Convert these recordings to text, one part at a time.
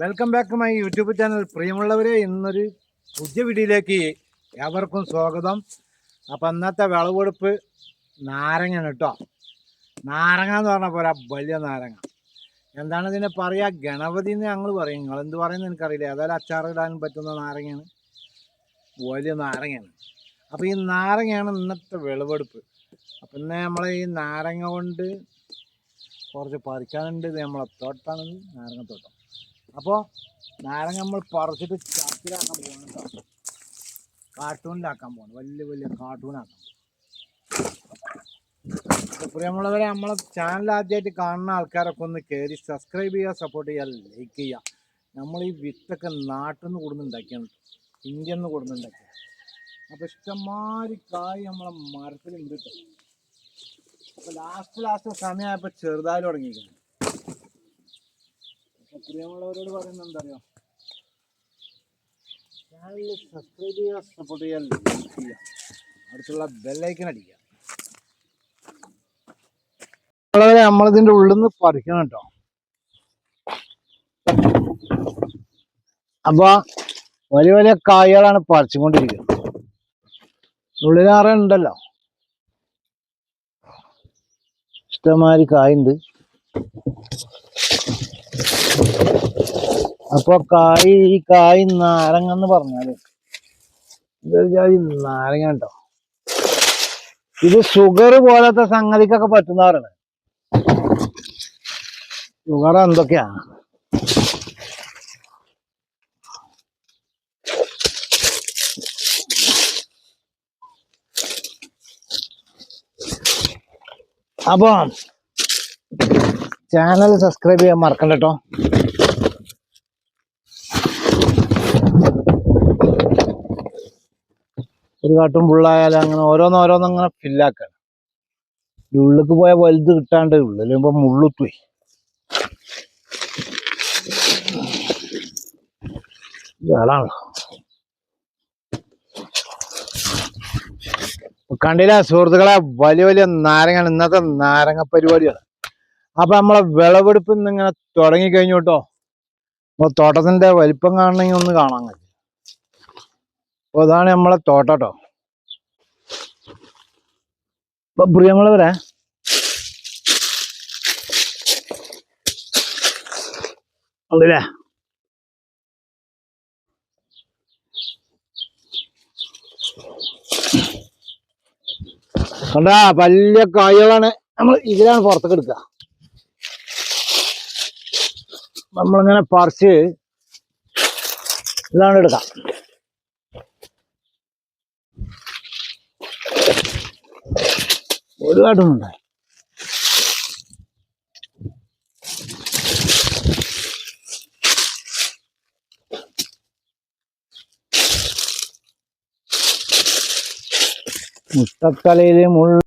Welcome back to my YouTube channel പ്രിയമുള്ളവരെ ഇന്നൊരു പുതിയ വീഡിയോയിലേക്ക് ഏവർക്കും സ്വാഗതം. അപ്പം ഇന്നത്തെ വിളവെടുപ്പ് നാരങ്ങയാണ് കേട്ടോ. നാരങ്ങ എന്ന് പറഞ്ഞാൽ പോരാ വലിയ നാരങ്ങ. എന്താണ് ഇതിനെ പറയുക ഗണപതി എന്ന് ഞങ്ങൾ പറയും. നിങ്ങൾ എന്ത് പറയുന്നത് എനിക്കറിയില്ല. ഏതായാലും അച്ചാറിടാൻ പറ്റുന്ന നാരങ്ങയാണ്. വലിയ നാരങ്ങയാണ്. അപ്പോൾ ഈ നാരങ്ങയാണ് ഇന്നത്തെ വിളവെടുപ്പ്. അപ്പം ഇന്ന് നമ്മൾ ഈ നാരങ്ങ കൊണ്ട് കുറച്ച് പറിക്കാനുണ്ട്. ഇത് നമ്മളെ തോട്ടാണ്. നാരങ്ങ തോട്ടം. അപ്പോൾ നാരങ്ങ നമ്മൾ പറിച്ചിട്ട് ചാക്കിലാക്കാൻ പോകണം കാർട്ടൂണിലാക്കാൻ പോകണം വലിയ വലിയ കാർട്ടൂണാക്കാൻ പ്രിയമുള്ളവരെ നമ്മളെ ചാനൽ ആദ്യമായിട്ട് കാണുന്ന ആൾക്കാരൊക്കെ ഒന്ന് കയറി സബ്സ്ക്രൈബ് ചെയ്യുക സപ്പോർട്ട് ചെയ്യുക ലൈക്ക് ചെയ്യുക. നമ്മൾ ഈ വിത്തൊക്കെ നാട്ടിൽ നിന്ന് കൊടുന്നുണ്ടാക്കിയാണ് ഇന്ത്യയിൽ നിന്ന് കൊടുന്നുണ്ടാക്കിയത് അപ്പോൾ ഇഷ്ടംമാതിരി കായ് നമ്മളെ മരത്തിലുണ്ട് കേട്ടോ അപ്പോൾ ലാസ്റ്റ് ലാസ്റ്റ് സമയമായപ്പോൾ ചെറുതായി തുടങ്ങിയിരിക്കുന്നു. പ്രിയമുള്ളവരോട് പറയുന്നത് എന്താ അറിയോ ചാനൽ സബ്സ്ക്രൈബ് ചെയ്യുക സപ്പോർട്ട് ചെയ്യുക ലൈക്ക് ചെയ്യുക. അടുത്തുള്ള ബെല്ലൈക്കൻ അടിക്കുക. നമ്മളിതിന്റെ നമ്മളിതിന്റെ ഉള്ളിൽ നിന്ന് പറിക്കണം കേട്ടോ അപ്പൊ വലിയ വലിയ കായകളാണ് പറിച്ചുകൊണ്ടിരിക്കുന്നത്. ഉള്ളിലാറ ഉണ്ടല്ലോ ഇഷ്ടമാതിരി കായുണ്ട്. അപ്പൊ കായ് ഈ കായ് നാരങ്ങ എന്ന് പറഞ്ഞാൽ. നാരങ്ങ കേട്ടോ. ഇത് ഷുഗർ പോലത്തെ സംഗതിക്കൊക്കെ പറ്റുന്നവരാണ് ഷുഗർ എന്തൊക്കെയാ? അപ്പൊ ചാനൽ സബ്സ്ക്രൈബ് ചെയ്യാൻ മറക്കണ്ട കേട്ടോ. ഒരു കാട്ടും പുള്ളായാലും അങ്ങനെ ഓരോന്നോരോന്നും ഓരോന്ന് അങ്ങനെ ഫില്ലാക്കാണ് ഉള്ളിക്ക് പോയാൽ വലുത് കിട്ടാണ്ട് ഉള്ളിൽ ഇപ്പം മുള്ളുത്തുപോയി ഇയാളാണല്ലോ കണ്ടില്ല സുഹൃത്തുക്കളെ വലിയ വലിയ നാരങ്ങ ഇന്നത്തെ നാരങ്ങ പരിപാടിയാണ്. അപ്പൊ നമ്മളെ വിളവെടുപ്പ് ഇന്ന് ഇങ്ങനെ തുടങ്ങി കഴിഞ്ഞു കേട്ടോ. അപ്പൊ തോട്ടത്തിന്റെ വലിപ്പം കാണണമെങ്കിൽ ഒന്ന് കാണാൻ അപ്പൊ അതാണ് നമ്മളെ തോട്ടം കേട്ടോ അപ്പൊ പ്രിയമുള്ളവരെ ഉണ്ടല്ലേ? കണ്ടാ വലിയ കായകളാണ്. നമ്മൾ ഇതിലാണ് പുറത്തേക്ക് എടുക്കുക. നമ്മളിങ്ങനെ പറിച്ച് ഇതാണ് എടുക്കാം ഒരു ഉണ്ടായി മുട്ടത്തലയിൽ മുള്ള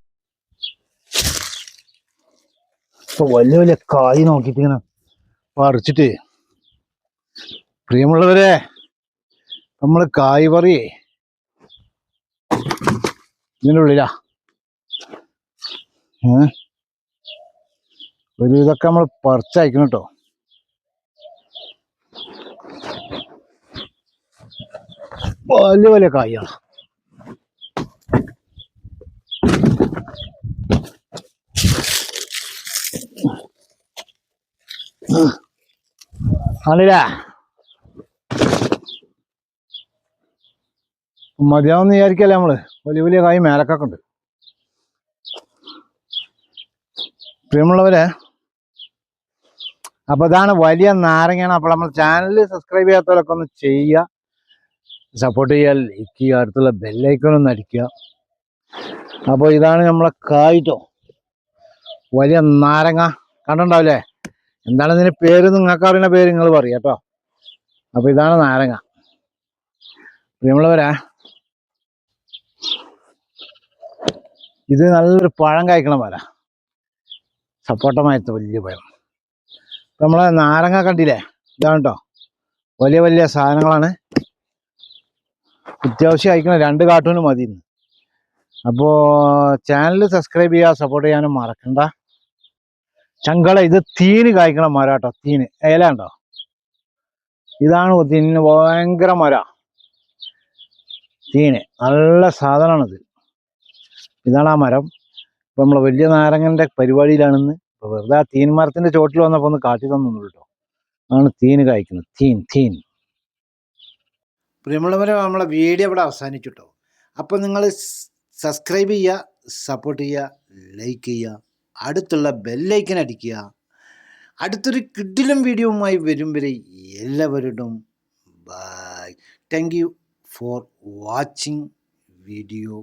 ഇപ്പൊ വലിയ വലിയ കായ് നോക്കിയിട്ട് ഇങ്ങനെ പറിച്ചിട്ട്. പ്രിയമുള്ളവരെ നമ്മൾ കായ് പറയേ. ഇതിന്റെ ഒരു ഇതൊക്കെ നമ്മൾ പറിച്ചയക്കണം കേട്ടോ വലിയ വലിയ കായാണ് ആണില്ല മതിയാവുന്ന വിചാരിക്കല്ലേ നമ്മൾ? വലിയ വലിയ കായ് മേലക്കൊക്കെ ഉണ്ട്. പ്രിയമുള്ളവരെ അപ്പൊ ഇതാണ് വലിയ നാരങ്ങയാണ്. അപ്പോൾ നമ്മൾ ചാനൽ സബ്സ്ക്രൈബ് ചെയ്യാത്തവരൊക്കെ ഒന്ന് ചെയ്യുക. സപ്പോർട്ട് ചെയ്യുക ലൈക്ക് ചെയ്യുക അടുത്തുള്ള ബെല്ലൈക്കൺ ഒന്ന് അടിക്കുക. അപ്പോൾ ഇതാണ് നമ്മളെ കായിട്ടോ. വലിയ നാരങ്ങ. കണ്ടിട്ടുണ്ടാവില്ലേ? എന്താണ് ഇതിന്റെ പേര്? നിങ്ങൾക്ക് അറിയുന്ന പേര് നിങ്ങൾ പറയുക കേട്ടോ. അപ്പൊ ഇതാണ് നാരങ്ങ. പ്രിയമുള്ളവരാ ഇത് നല്ലൊരു പഴം കായ്ക്കണ മര. സപ്പോട്ടമായിട്ട് വലിയ പഴം നമ്മളെ നാരങ്ങ കണ്ടില്ലേ? ഇതാണ് കേട്ടോ വലിയ വലിയ സാധനങ്ങളാണ്. അത്യാവശ്യം അയക്കണം രണ്ട് കാർട്ടൂണ് മതി ഇന്ന്. അപ്പോൾ ചാനൽ സബ്സ്ക്രൈബ് ചെയ്യുക സപ്പോർട്ട് ചെയ്യാനും മറക്കണ്ട. ചങ്കള ഇത് തീന് കായ്ക്കണ മര കേട്ടോ തീന്. ഏല ഉണ്ടോ? ഇതാണ് തീന് ഭയങ്കര മര. തീന്. നല്ല സാധനമാണിത് ഇതാണ് ആ മരം. ഇപ്പം നമ്മളെ വലിയ നാരങ്ങന്റെ പരിപാടിയിലാണെന്ന്. ഇപ്പൊ വെറുതെ ആ തീൻ മരത്തിന്റെ ചോട്ടിൽ വന്നപ്പോൾ ഒന്ന് കാട്ടി തന്നു കേട്ടോ. ആണ് തീന് കായ്ക്കുന്നത്. തീൻ തീൻ. പ്രിയമുള്ളവരെ നമ്മളെ വീഡിയോ ഇവിടെ അവസാനിച്ചു കേട്ടോ അപ്പോൾ നിങ്ങൾ സബ്സ്ക്രൈബ് ചെയ്യുക സപ്പോർട്ട് ചെയ്യുക ലൈക്ക് ചെയ്യുക അടുത്തുള്ള ബെല്ലൈക്കൻ അടിക്കുക. അടുത്തൊരു കിഡിലും വീഡിയോവുമായി വരും വരെ എല്ലാവരോടും bye thank you for watching video